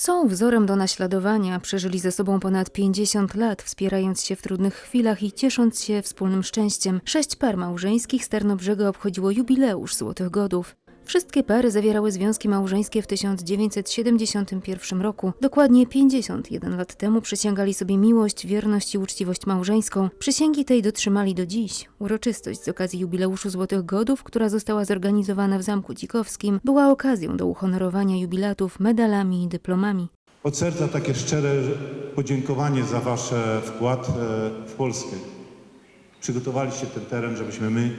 Są wzorem do naśladowania, przeżyli ze sobą ponad 50 lat, wspierając się w trudnych chwilach i ciesząc się wspólnym szczęściem. Sześć par małżeńskich z Tarnobrzega obchodziło jubileusz Złotych Godów. Wszystkie pary zawierały związki małżeńskie w 1971 roku. Dokładnie 51 lat temu przysięgali sobie miłość, wierność i uczciwość małżeńską. Przysięgi tej dotrzymali do dziś. Uroczystość z okazji jubileuszu Złotych Godów, która została zorganizowana w Zamku Dzikowskim, była okazją do uhonorowania jubilatów medalami i dyplomami. Od serca takie szczere podziękowanie za Wasz wkład e, w Polskę. Przygotowaliście ten teren, żebyśmy my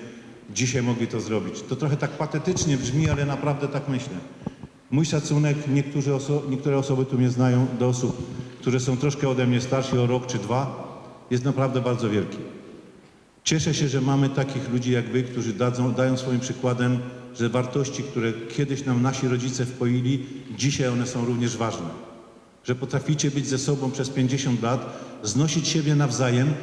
dzisiaj mogli to zrobić. To trochę tak patetycznie brzmi, ale naprawdę tak myślę. Mój szacunek, oso- niektóre osoby tu mnie znają, do osób, które są troszkę ode mnie starsi o rok czy dwa, jest naprawdę bardzo wielki. Cieszę się, że mamy takich ludzi jak Wy, którzy dadzą, dają swoim przykładem, że wartości, które kiedyś nam nasi rodzice wpoili, dzisiaj one są również ważne. Że potraficie być ze sobą przez 50 lat, znosić siebie nawzajem,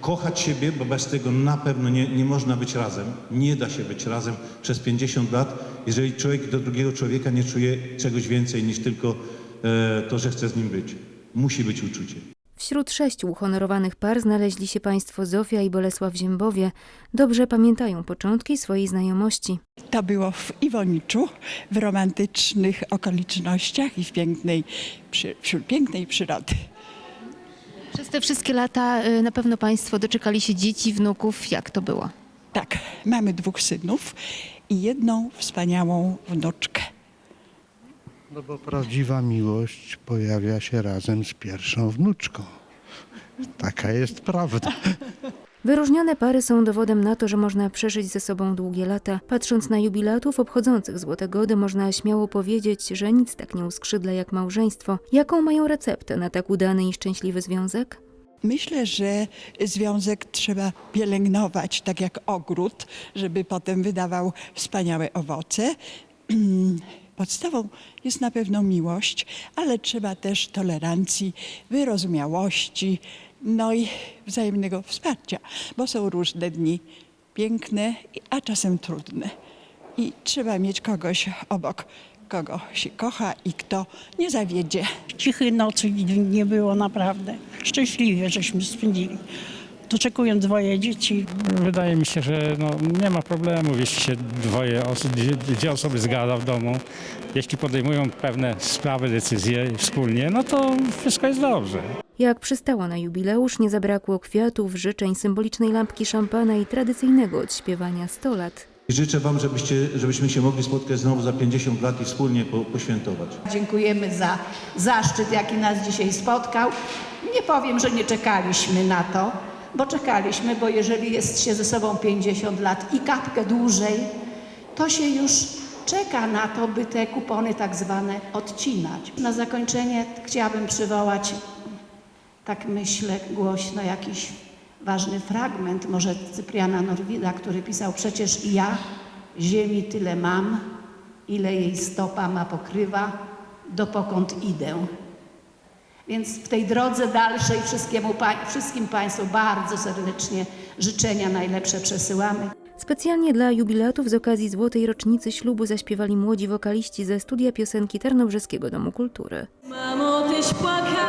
kochać siebie, bo bez tego na pewno nie, nie można być razem. Nie da się być razem przez 50 lat, jeżeli człowiek do drugiego człowieka nie czuje czegoś więcej niż tylko e, to, że chce z nim być. Musi być uczucie. Wśród sześciu uhonorowanych par znaleźli się państwo Zofia i Bolesław Ziębowie. Dobrze pamiętają początki swojej znajomości. To było w Iwoniczu, w romantycznych okolicznościach i w pięknej, przy, wśród pięknej przyrody. Przez te wszystkie lata y, na pewno Państwo doczekali się dzieci, wnuków. Jak to było? Tak, mamy dwóch synów i jedną wspaniałą wnuczkę. No bo prawdziwa miłość pojawia się razem z pierwszą wnuczką. Taka jest prawda. Wyróżnione pary są dowodem na to, że można przeżyć ze sobą długie lata. Patrząc na jubilatów obchodzących Złote Gody, można śmiało powiedzieć, że nic tak nie uskrzydla jak małżeństwo. Jaką mają receptę na tak udany i szczęśliwy związek? Myślę, że związek trzeba pielęgnować, tak jak ogród, żeby potem wydawał wspaniałe owoce. Podstawą jest na pewno miłość, ale trzeba też tolerancji, wyrozumiałości, no i wzajemnego wsparcia, bo są różne dni piękne, a czasem trudne. I trzeba mieć kogoś obok, kogo się kocha i kto nie zawiedzie. Cichej nocy nie było naprawdę. Szczęśliwie żeśmy spędzili. Doczekując dwoje dzieci, Wydaje mi się, że no, nie ma problemu, jeśli się dwoje osób, dwie, dwie osoby zgada w domu. Jeśli podejmują pewne sprawy, decyzje wspólnie, no to wszystko jest dobrze. Jak przystało na jubileusz, nie zabrakło kwiatów, życzeń, symbolicznej lampki szampana i tradycyjnego odśpiewania 100 lat. Życzę Wam, żebyście, żebyśmy się mogli spotkać znowu za 50 lat i wspólnie po, poświętować. Dziękujemy za zaszczyt, jaki nas dzisiaj spotkał. Nie powiem, że nie czekaliśmy na to, bo czekaliśmy, bo jeżeli jest się ze sobą 50 lat i kapkę dłużej, to się już czeka na to, by te kupony tak zwane odcinać. Na zakończenie chciałabym przywołać, tak myślę głośno, jakiś ważny fragment, może Cypriana Norwida, który pisał przecież ja ziemi tyle mam, ile jej stopa ma pokrywa, dopokąd idę. Więc w tej drodze dalszej wszystkiemu, wszystkim Państwu bardzo serdecznie życzenia najlepsze przesyłamy. Specjalnie dla jubilatów z okazji złotej rocznicy ślubu zaśpiewali młodzi wokaliści ze studia piosenki Tarnobrzeskiego Domu Kultury. Mamo, tyś płakała,